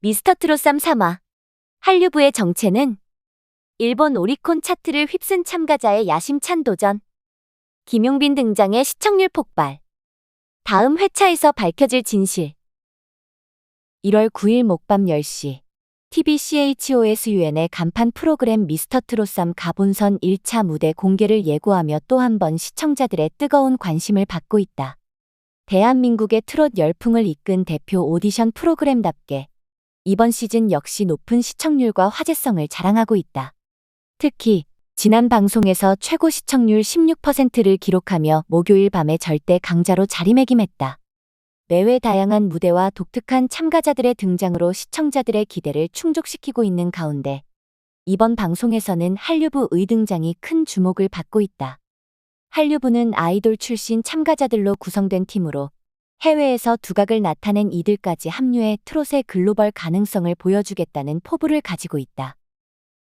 미스터 트롯삼 3화 한류부의 정체는 일본 오리콘 차트를 휩쓴 참가자의 야심찬 도전. 김용빈 등장의 시청률 폭발. 다음 회차에서 밝혀질 진실. 1월 9일 목밤 10시 TV CHOSUN의 간판 프로그램 미스터 트롯삼 가본선 1차 무대 공개를 예고하며 또 한 번 시청자들의 뜨거운 관심을 받고 있다. 대한민국의 트롯 열풍을 이끈 대표 오디션 프로그램답게 이번 시즌 역시 높은 시청률과 화제성을 자랑하고 있다. 특히 지난 방송에서 최고 시청률 16%를 기록하며 목요일 밤에 절대 강자로 자리매김했다. 매회 다양한 무대와 독특한 참가자들의 등장으로 시청자들의 기대를 충족시키고 있는 가운데 이번 방송에서는 한류부 의등장이 큰 주목을 받고 있다. 한류부는 아이돌 출신 참가자들로 구성된 팀으로 해외에서 두각을 나타낸 이들까지 합류해 트롯의 글로벌 가능성을 보여주겠다는 포부를 가지고 있다.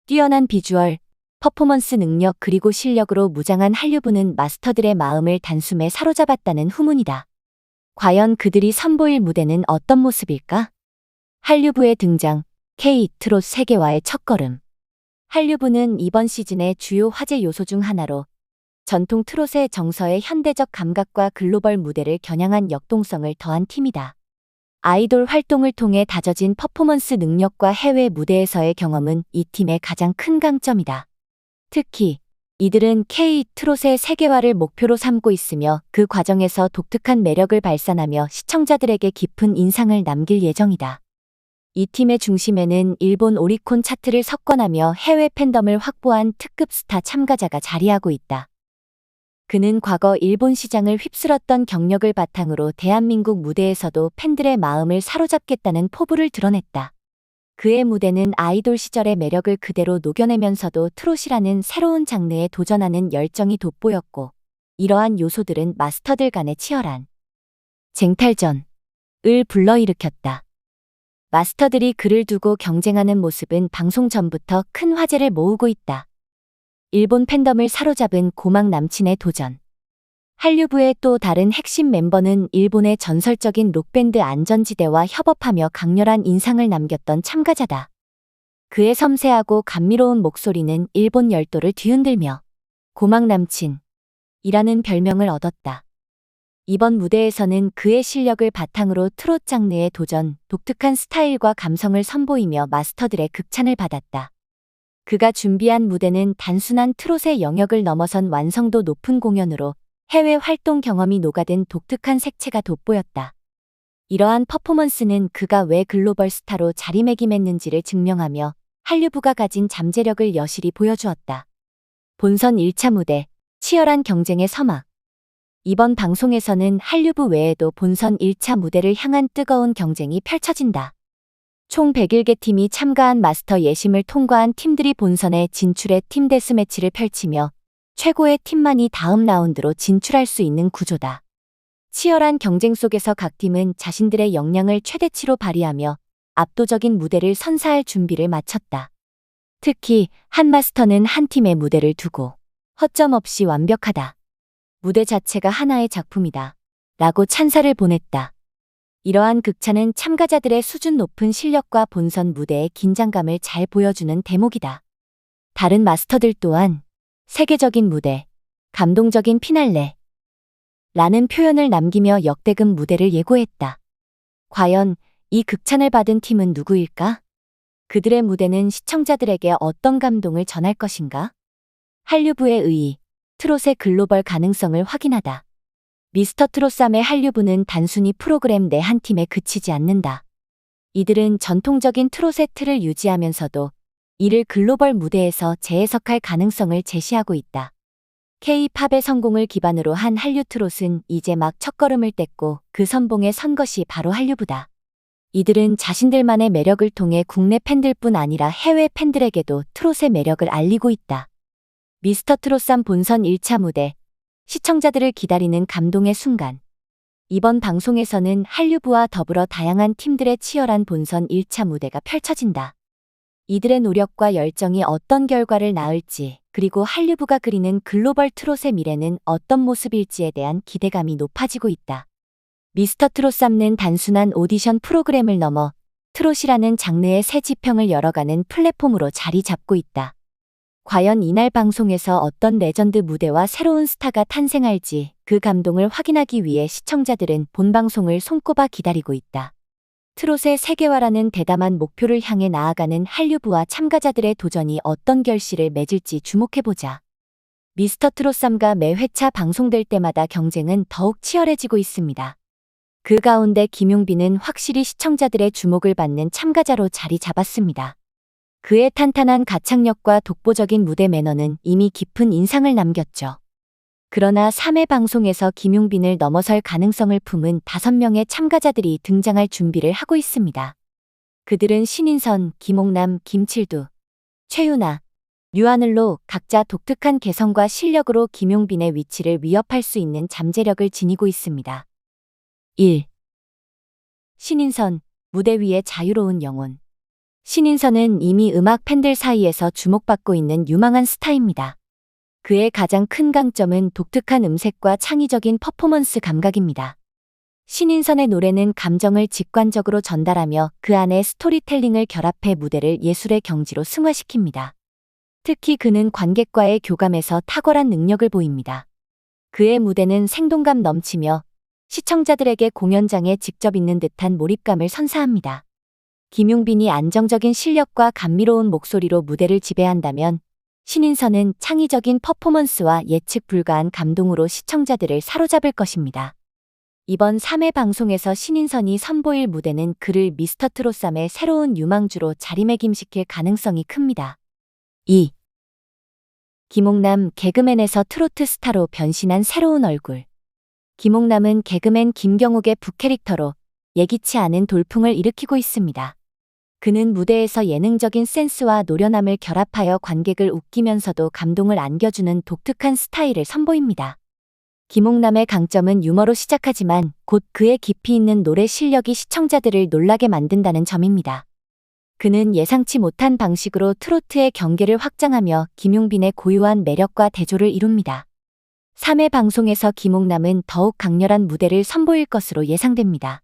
뛰어난 비주얼, 퍼포먼스 능력 그리고 실력으로 무장한 한류부는 마스터들의 마음을 단숨에 사로잡았다는 후문이다. 과연 그들이 선보일 무대는 어떤 모습일까? 한류부의 등장, K 트롯 세계화의 첫걸음. 한류부는 이번 시즌의 주요 화제 요소 중 하나로 전통 트롯의 정서의 현대적 감각과 글로벌 무대를 겨냥한 역동성을 더한 팀이다. 아이돌 활동을 통해 다져진 퍼포먼스 능력과 해외 무대에서의 경험은 이 팀의 가장 큰 강점이다. 특히 이들은 K 트롯의 세계화를 목표로 삼고 있으며 그 과정에서 독특한 매력을 발산하며 시청자들에게 깊은 인상을 남길 예정이다. 이 팀의 중심에는 일본 오리콘 차트를 석권하며 해외 팬덤을 확보한 특급 스타 참가자가 자리하고 있다. 그는 과거 일본 시장을 휩쓸었던 경력을 바탕으로 대한민국 무대에서도 팬들의 마음을 사로잡겠다는 포부를 드러냈다. 그의 무대는 아이돌 시절의 매력을 그대로 녹여내면서도 트롯이라는 새로운 장르에 도전하는 열정이 돋보였고, 이러한 요소들은 마스터들 간의 치열한 쟁탈전을 불러일으켰다. 마스터들이 그를 두고 경쟁하는 모습은 방송 전부터 큰 화제를 모으고 있다. 일본 팬덤을 사로잡은 고막 남친의 도전. 한류부의 또 다른 핵심 멤버는 일본의 전설적인 록밴드 안전지대와 협업하며 강렬한 인상을 남겼던 참가자다. 그의 섬세하고 감미로운 목소리는 일본 열도를 뒤흔들며 고막 남친 이라는 별명을 얻었다. 이번 무대에서는 그의 실력을 바탕으로 트롯 장르의 도전, 독특한 스타일과 감성을 선보이며 마스터들의 극찬을 받았다. 그가 준비한 무대는 단순한 트롯의 영역을 넘어선 완성도 높은 공연으로 해외 활동 경험이 녹아든 독특한 색채가 돋보였다. 이러한 퍼포먼스는 그가 왜 글로벌 스타로 자리매김했는지를 증명하며 한류부가 가진 잠재력을 여실히 보여주었다. 본선 1차 무대, 치열한 경쟁의 서막. 이번 방송에서는 한류부 외에도 본선 1차 무대를 향한 뜨거운 경쟁이 펼쳐진다. 총 101개 팀이 참가한 마스터 예심을 통과한 팀들이 본선에 진출해 팀 데스매치를 펼치며 최고의 팀만이 다음 라운드로 진출할 수 있는 구조다. 치열한 경쟁 속에서 각 팀은 자신들의 역량을 최대치로 발휘하며 압도적인 무대를 선사할 준비를 마쳤다. 특히 한 마스터는 한 팀의 무대를 두고 허점 없이 완벽하다. 무대 자체가 하나의 작품이다. 라고 찬사를 보냈다. 이러한 극찬은 참가자들의 수준 높은 실력과 본선 무대의 긴장감을 잘 보여주는 대목이다. 다른 마스터들 또한 세계적인 무대, 감동적인 피날레 라는 표현을 남기며 역대급 무대를 예고했다. 과연 이 극찬을 받은 팀은 누구일까? 그들의 무대는 시청자들에게 어떤 감동을 전할 것인가? 한류부의 의의, 트롯의 글로벌 가능성을 확인하다. 미스터 트롯삼의 한류부는 단순히 프로그램 내 한 팀에 그치지 않는다. 이들은 전통적인 트롯의 틀을 유지하면서도 이를 글로벌 무대에서 재해석할 가능성을 제시하고 있다. K-팝의 성공을 기반으로 한 한류 트롯은 이제 막 첫걸음을 뗐고 그 선봉에 선 것이 바로 한류부다. 이들은 자신들만의 매력을 통해 국내 팬들뿐 아니라 해외 팬들에게도 트롯의 매력을 알리고 있다. 미스터 트롯삼 본선 1차 무대, 시청자들을 기다리는 감동의 순간. 이번 방송에서는 한류부와 더불어 다양한 팀들의 치열한 본선 1차 무대가 펼쳐진다. 이들의 노력과 열정이 어떤 결과를 낳을지, 그리고 한류부가 그리는 글로벌 트롯의 미래는 어떤 모습일지에 대한 기대감이 높아지고 있다. 미스터 트롯 삼는 단순한 오디션 프로그램을 넘어 트롯이라는 장르의 새 지평을 열어가는 플랫폼으로 자리 잡고 있다. 과연 이날 방송에서 어떤 레전드 무대와 새로운 스타가 탄생할지 그 감동을 확인하기 위해 시청자들은 본 방송을 손꼽아 기다리고 있다. 트롯의 세계화라는 대담한 목표를 향해 나아가는 한류부와 참가자들의 도전이 어떤 결실을 맺을지 주목해보자. 미스터 트롯 3가 매 회차 방송될 때마다 경쟁은 더욱 치열해지고 있습니다. 그 가운데 김용빈은 확실히 시청자들의 주목을 받는 참가자로 자리 잡았습니다. 그의 탄탄한 가창력과 독보적인 무대 매너는 이미 깊은 인상을 남겼죠. 그러나 3회 방송에서 김용빈을 넘어설 가능성을 품은 5명의 참가자들이 등장할 준비를 하고 있습니다. 그들은 신인선, 김옥남, 김칠두, 최유나, 류하늘로 각자 독특한 개성과 실력으로 김용빈의 위치를 위협할 수 있는 잠재력을 지니고 있습니다. 1. 신인선, 무대 위의 자유로운 영혼. 신인선은 이미 음악 팬들 사이에서 주목받고 있는 유망한 스타입니다. 그의 가장 큰 강점은 독특한 음색과 창의적인 퍼포먼스 감각입니다. 신인선의 노래는 감정을 직관적으로 전달하며 그 안에 스토리텔링을 결합해 무대를 예술의 경지로 승화시킵니다. 특히 그는 관객과의 교감에서 탁월한 능력을 보입니다. 그의 무대는 생동감 넘치며 시청자들에게 공연장에 직접 있는 듯한 몰입감을 선사합니다. 김용빈이 안정적인 실력과 감미로운 목소리로 무대를 지배한다면 신인선은 창의적인 퍼포먼스와 예측 불가한 감동으로 시청자들을 사로잡을 것입니다. 이번 3회 방송에서 신인선이 선보일 무대는 그를 미스터 트롯삼의 새로운 유망주로 자리매김시킬 가능성이 큽니다. 2. 김옥남 개그맨에서 트로트 스타로 변신한 새로운 얼굴. 김옥남은 개그맨 김경욱의 부캐릭터로 예기치 않은 돌풍을 일으키고 있습니다. 그는 무대에서 예능적인 센스와 노련함을 결합하여 관객을 웃기면서도 감동을 안겨주는 독특한 스타일을 선보입니다. 김옥남의 강점은 유머로 시작하지만 곧 그의 깊이 있는 노래 실력이 시청자들을 놀라게 만든다는 점입니다. 그는 예상치 못한 방식으로 트로트의 경계를 확장하며 김용빈의 고유한 매력과 대조를 이룹니다. 3회 방송에서 김옥남은 더욱 강렬한 무대를 선보일 것으로 예상됩니다.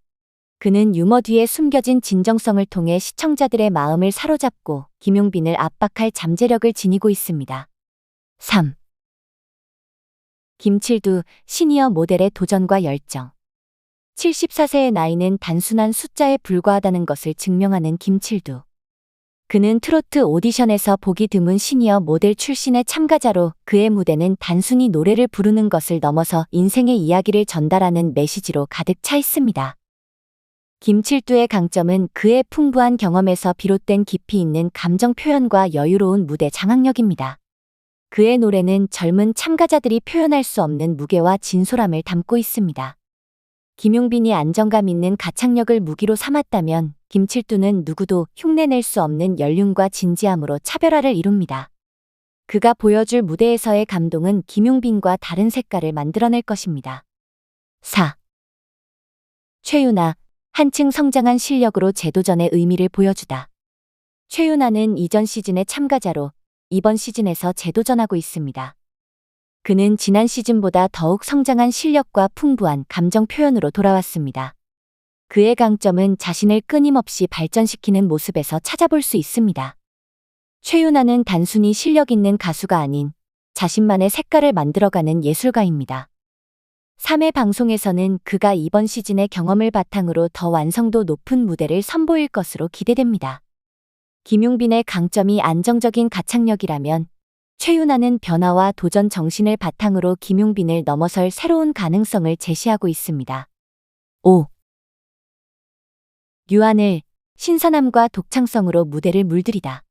그는 유머 뒤에 숨겨진 진정성을 통해 시청자들의 마음을 사로잡고 김용빈을 압박할 잠재력을 지니고 있습니다. 3. 김칠두 시니어 모델의 도전과 열정. 74세의 나이는 단순한 숫자에 불과하다는 것을 증명하는 김칠두. 그는 트로트 오디션에서 보기 드문 시니어 모델 출신의 참가자로 그의 무대는 단순히 노래를 부르는 것을 넘어서 인생의 이야기를 전달하는 메시지로 가득 차 있습니다. 김칠두의 강점은 그의 풍부한 경험에서 비롯된 깊이 있는 감정 표현과 여유로운 무대 장악력입니다. 그의 노래는 젊은 참가자들이 표현할 수 없는 무게와 진솔함을 담고 있습니다. 김용빈이 안정감 있는 가창력을 무기로 삼았다면 김칠두는 누구도 흉내낼 수 없는 연륜과 진지함으로 차별화를 이룹니다. 그가 보여줄 무대에서의 감동은 김용빈과 다른 색깔을 만들어낼 것입니다. 4. 최유나, 한층 성장한 실력으로 재도전의 의미를 보여주다. 최유나는 이전 시즌의 참가자로 이번 시즌에서 재도전하고 있습니다. 그는 지난 시즌보다 더욱 성장한 실력과 풍부한 감정 표현으로 돌아왔습니다. 그의 강점은 자신을 끊임없이 발전시키는 모습에서 찾아볼 수 있습니다. 최윤아는 단순히 실력 있는 가수가 아닌 자신만의 색깔을 만들어가는 예술가입니다. 3회 방송에서는 그가 이번 시즌의 경험을 바탕으로 더 완성도 높은 무대를 선보일 것으로 기대됩니다. 김용빈의 강점이 안정적인 가창력이라면 최윤아는 변화와 도전 정신을 바탕으로 김용빈을 넘어설 새로운 가능성을 제시하고 있습니다. 5. 류하늘, 신선함과 독창성으로 무대를 물들이다.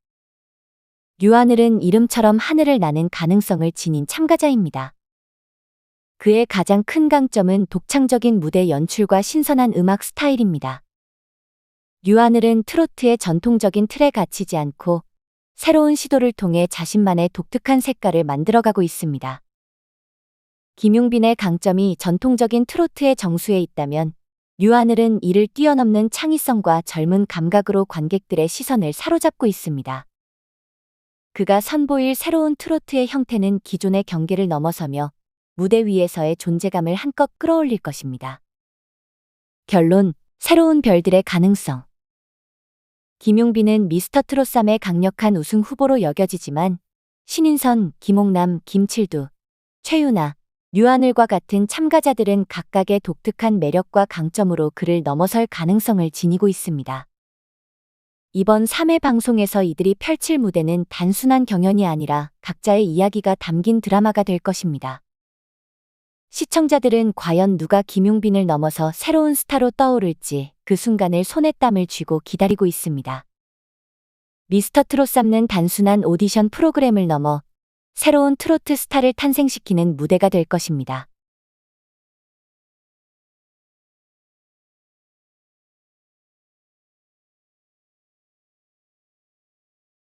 류하늘은 이름처럼 하늘을 나는 가능성을 지닌 참가자입니다. 그의 가장 큰 강점은 독창적인 무대 연출과 신선한 음악 스타일입니다. 류하늘은 트로트의 전통적인 틀에 갇히지 않고 새로운 시도를 통해 자신만의 독특한 색깔을 만들어가고 있습니다. 김용빈의 강점이 전통적인 트로트의 정수에 있다면 류하늘은 이를 뛰어넘는 창의성과 젊은 감각으로 관객들의 시선을 사로잡고 있습니다. 그가 선보일 새로운 트로트의 형태는 기존의 경계를 넘어서며 무대 위에서의 존재감을 한껏 끌어올릴 것입니다. 결론, 새로운 별들의 가능성. 김용빈은 미스터 트롯삼의 강력한 우승 후보로 여겨지지만 신인선, 김홍남, 김칠두, 최유나, 류하늘과 같은 참가자들은 각각의 독특한 매력과 강점으로 그를 넘어설 가능성을 지니고 있습니다. 이번 3회 방송에서 이들이 펼칠 무대는 단순한 경연이 아니라 각자의 이야기가 담긴 드라마가 될 것입니다. 시청자들은 과연 누가 김용빈을 넘어서 새로운 스타로 떠오를지 그 순간을 손에 땀을 쥐고 기다리고 있습니다. 미스터 트롯 삼는 단순한 오디션 프로그램을 넘어 새로운 트로트 스타를 탄생시키는 무대가 될 것입니다.